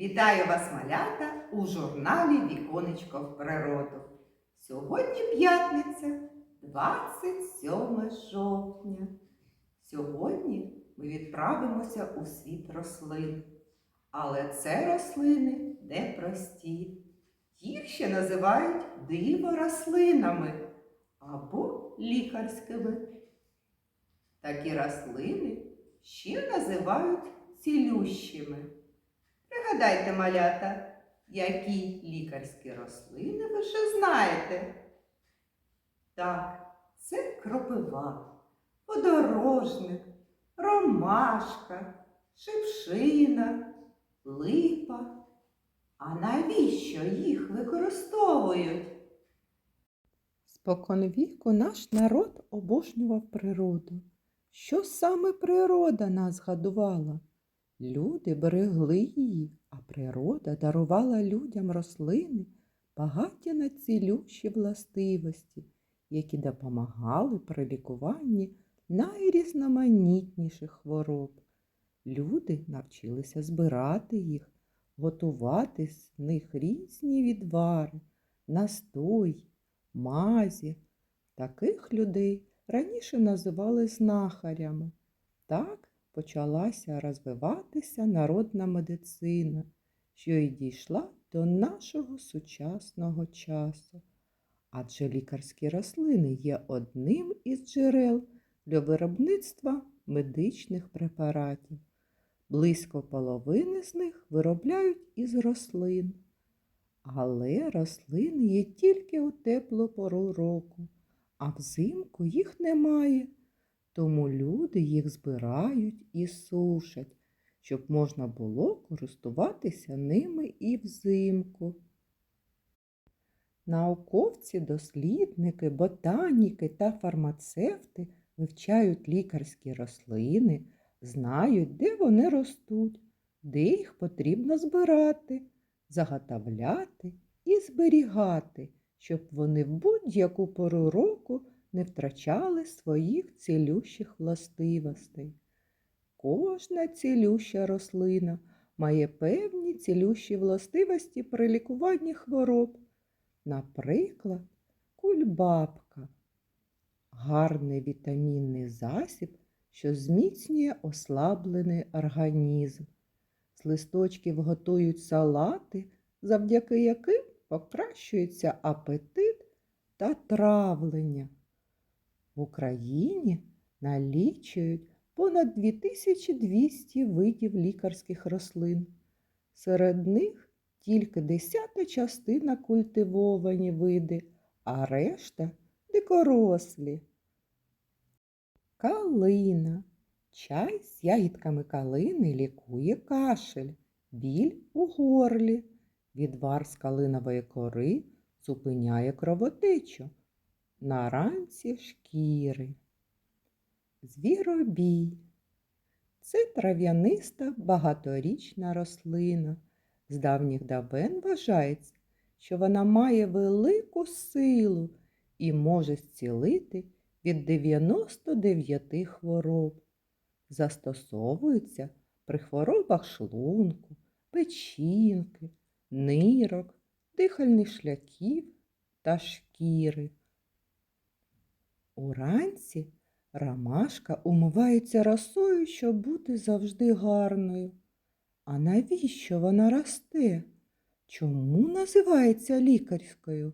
Вітаю вас, малята, у журналі Віконечко в природу. Сьогодні п'ятниця, 27 жовтня. Сьогодні ми відправимося у світ рослин. Але це рослини непрості. Їх ще називають диворослинами або лікарськими. Такі рослини ще називають цілющими. Пригадайте, малята, які лікарські рослини ви вже знаєте. Так, це кропива, подорожник, ромашка, шипшина, липа. А навіщо їх використовують? Споконвіку наш народ обожнював природу. Що саме природа нас гадувала? Люди берегли її, а природа дарувала людям рослини, багаті на цілющі властивості, які допомагали при лікуванні найрізноманітніших хвороб. Люди навчилися збирати їх, готувати з них різні відвари, настой, мазі. Таких людей раніше називали знахарями. Так почалася розвиватися народна медицина, що й дійшла до нашого сучасного часу. Адже лікарські рослини є одним із джерел для виробництва медичних препаратів. Близько половини з них виробляють із рослин. Але рослини є тільки у теплу пору року, а взимку їх немає. Тому люди їх збирають і сушать, щоб можна було користуватися ними і взимку. Науковці, дослідники, ботаніки та фармацевти вивчають лікарські рослини, знають, де вони ростуть, де їх потрібно збирати, заготовляти і зберігати, щоб вони в будь-яку пору року не втрачали своїх цілющих властивостей. Кожна цілюща рослина має певні цілющі властивості при лікуванні хвороб. Наприклад, кульбабка гарний вітамінний засіб, що зміцнює ослаблений організм. З листочків готують салати, завдяки яким покращується апетит та травлення. В Україні налічують понад 2200 видів лікарських рослин. Серед них тільки десята частина культивовані види, а решта дикорослі. Калина. Чай з ягідками калини лікує кашель, біль у горлі. Відвар з калинової кори зупиняє кровотечу. На ранці шкіри. Звіробій. Це трав'яниста багаторічна рослина. З давніх давен вважається, що вона має велику силу і може зцілити від 99 хвороб. Застосовується при хворобах шлунку, печінки, нирок, дихальних шляхів та шкіри. Уранці ромашка умивається росою, щоб бути завжди гарною. А навіщо вона росте? Чому називається лікарською?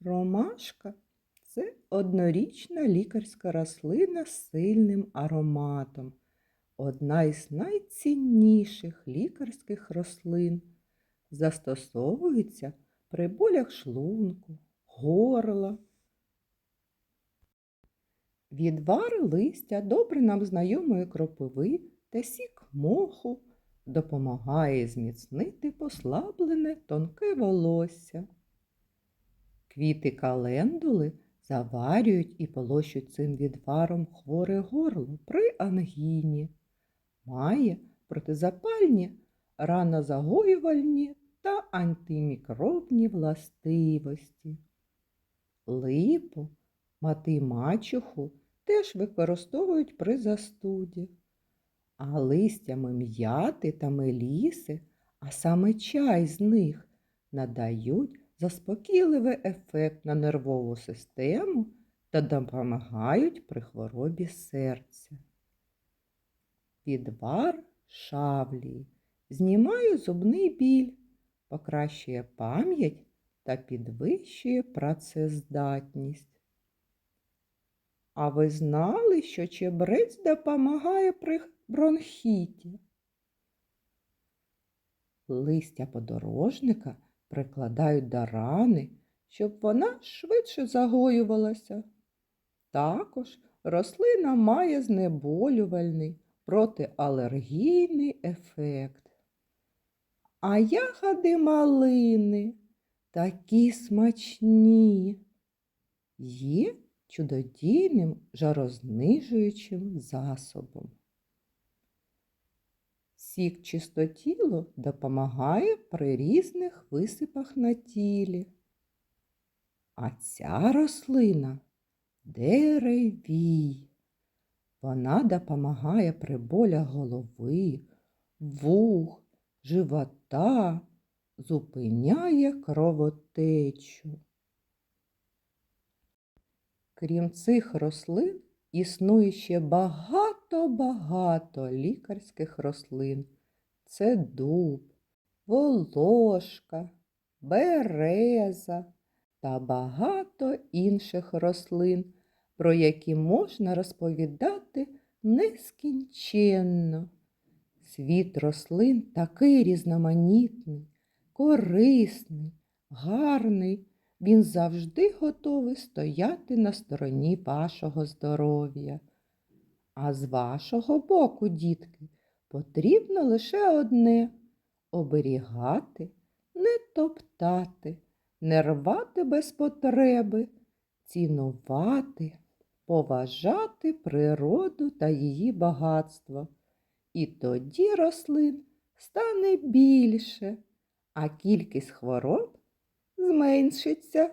Ромашка це однорічна лікарська рослина з сильним ароматом, одна із найцінніших лікарських рослин. Застосовується при болях шлунку, горла. Відвар листя добре нам знайомої кропиви та сік моху допомагає зміцнити послаблене тонке волосся. Квіти календули заварюють і полощуть цим відваром хворе горло при ангіні. Має протизапальні, ранозагоювальні та антимікробні властивості. Липу, мати мачуху теж використовують при застуді, а листями м'яти та меліси а саме чай з них надають заспокійливий ефект на нервову систему та допомагають при хворобі серця. Відвар шавлії знімає зубний біль, покращує пам'ять та підвищує працездатність. А ви знали, що чебрець допомагає при бронхіті? Листя подорожника прикладають до рани, щоб вона швидше загоювалася. Також рослина має знеболювальний протиалергійний ефект. А ягоди малини такі смачні, є чудодійним жарознижуючим засобом. Сік чистотіло допомагає при різних висипах на тілі. А ця рослина деревій. Вона допомагає при болях голови, вух, живота, зупиняє кровотечу. Крім цих рослин, існує ще багато-багато лікарських рослин. Це дуб, волошка, береза та багато інших рослин, про які можна розповідати нескінченно. Світ рослин такий різноманітний, корисний, гарний. Він завжди готовий стояти на стороні вашого здоров'я. А з вашого боку, дітки, потрібно лише одне оберігати, не топтати, не рвати без потреби, цінувати, поважати природу та її багатство. І тоді рослин стане більше, а кількість хвороб зменшиться.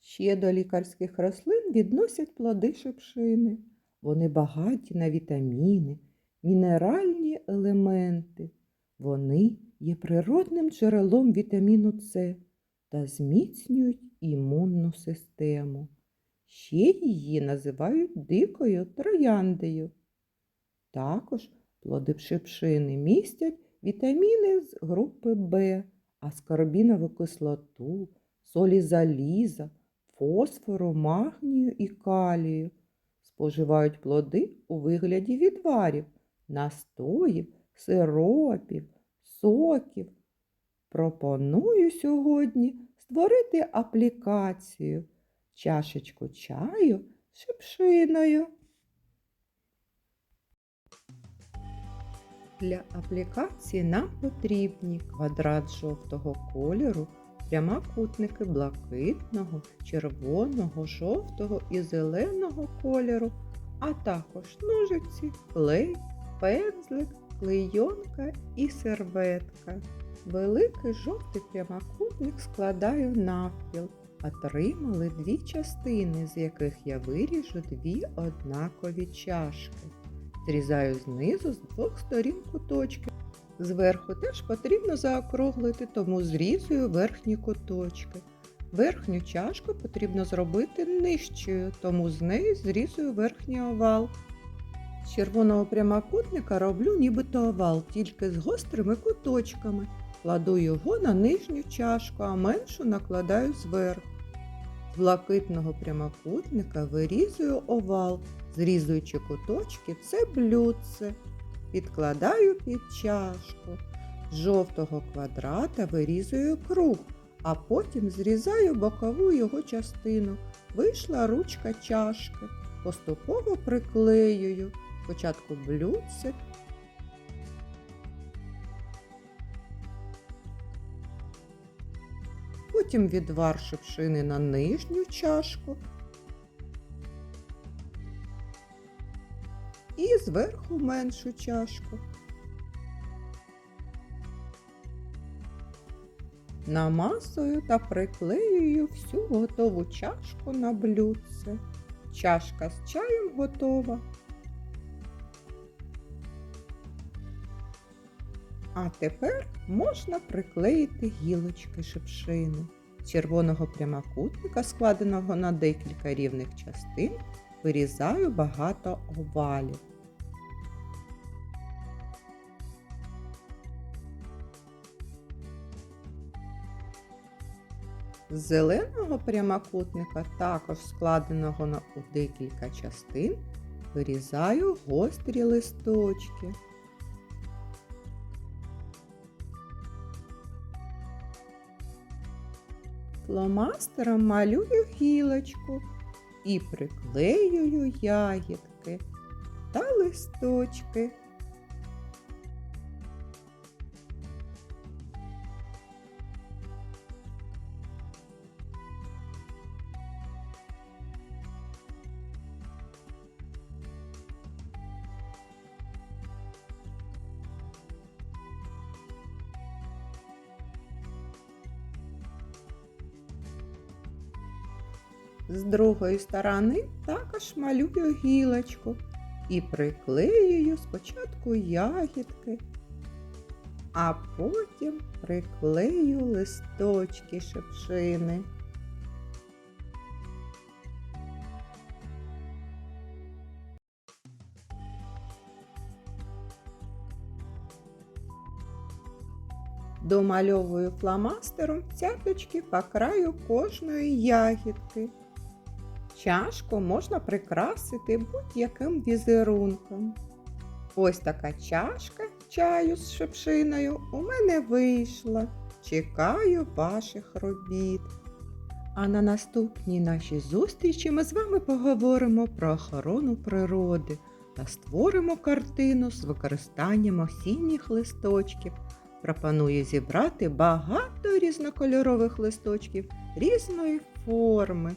Ще до лікарських рослин відносять плоди шипшини. Вони багаті на вітаміни, мінеральні елементи. Вони є природним джерелом вітаміну С та зміцнюють імунну систему. Ще її називають дикою трояндею. Також плоди шипшини містять вітаміни з групи В, аскорбінову кислоту, солі заліза, фосфору, магнію і калію. Споживають плоди у вигляді відварів, настоїв, сиропів, соків. Пропоную сьогодні створити аплікацію чашечку чаю з шипшиною. Для аплікації нам потрібні квадрат жовтого кольору, прямокутники блакитного, червоного, жовтого і зеленого кольору, а також ножиці, клей, пензлик, клейонка і серветка. Великий жовтий прямокутник складаю навпіл. Отримали дві частини, з яких я виріжу дві однакові чашки. Зрізаю знизу з двох сторін куточки. Зверху теж потрібно заокруглити, тому зрізую верхні куточки. Верхню чашку потрібно зробити нижчою, тому з неї зрізую верхній овал. З червоного прямокутника роблю нібито овал, тільки з гострими куточками. Кладу його на нижню чашку, а меншу накладаю зверху. Блакитного прямокутника вирізую овал, зрізуючи куточки, це блюдце. Підкладаю під чашку. З жовтого квадрата вирізую круг, а потім зрізаю бокову його частину. Вийшла ручка чашки. Поступово приклеюю. Спочатку блюдце, потім відвар шипшини на нижню чашку і зверху меншу чашку. Намасую та приклеюю всю готову чашку на блюдце. Чашка з чаєм готова. А тепер можна приклеїти гілочки шипшини. Червоного прямокутника, складеного на декілька рівних частин, вирізаю багато овалів. З зеленого прямокутника, також складеного на у декілька частин, вирізаю гострі листочки. Фломастером малюю гілочку і приклеюю ягідки та листочки. З другої сторони також малюю гілочку і приклеюю спочатку ягідки, а потім приклею листочки шипшини. Домальовую фломастером цяточки по краю кожної ягідки. Чашку можна прикрасити будь-яким візерунком. Ось така чашка чаю з шипшиною у мене вийшла. Чекаю ваших робіт. А на наступній нашій зустрічі ми з вами поговоримо про охорону природи та створимо картину з використанням осінніх листочків. Пропоную зібрати багато різнокольорових листочків різної форми.